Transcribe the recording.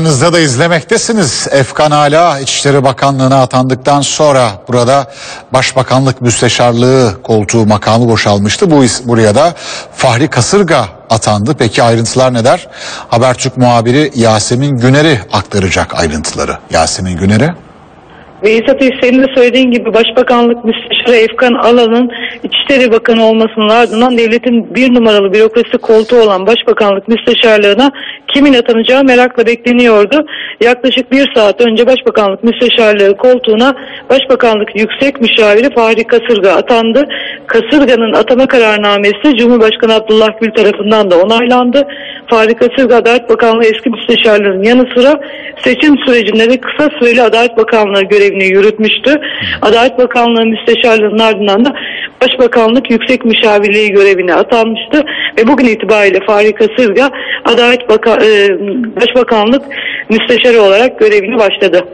Ekranınızda da izlemektesiniz. Efkan Ala İçişleri Bakanlığı'na atandıktan sonra burada Başbakanlık Müsteşarlığı koltuğu makamı boşalmıştı. Bu buraya da Fahri Kasırga atandı. Peki ayrıntılar ne der? Habertürk muhabiri Yasemin Güner'i aktaracak ayrıntıları. Yasemin Güner'e. Ve İsat Bey, senin de söylediğin gibi Başbakanlık Müsteşarı Efkan Alan'ın İçişleri Bakanı olmasının ardından devletin bir numaralı bürokrasi koltuğu olan Başbakanlık Müsteşarlığına kimin atanacağı merakla bekleniyordu. Yaklaşık bir saat önce Başbakanlık Müsteşarlığı koltuğuna Başbakanlık Yüksek Müşaviri Fahri Kasırga atandı. Kasırga'nın atama kararnamesi Cumhurbaşkanı Abdullah Gül tarafından da onaylandı. Fahri Kasırga Adalet Bakanlığı eski müsteşarlığının yanı sıra seçim sürecinde de kısa süreli Adalet Bakanlığı görevini yürütmüştü. Adalet Bakanlığı müsteşarlığının ardından da Başbakanlık Yüksek Müşavirliği görevine atanmıştı ve bugün itibariyle Fahri Kasırga Adalet Baka- e, Başbakanlık müsteşarı olarak görevini başladı.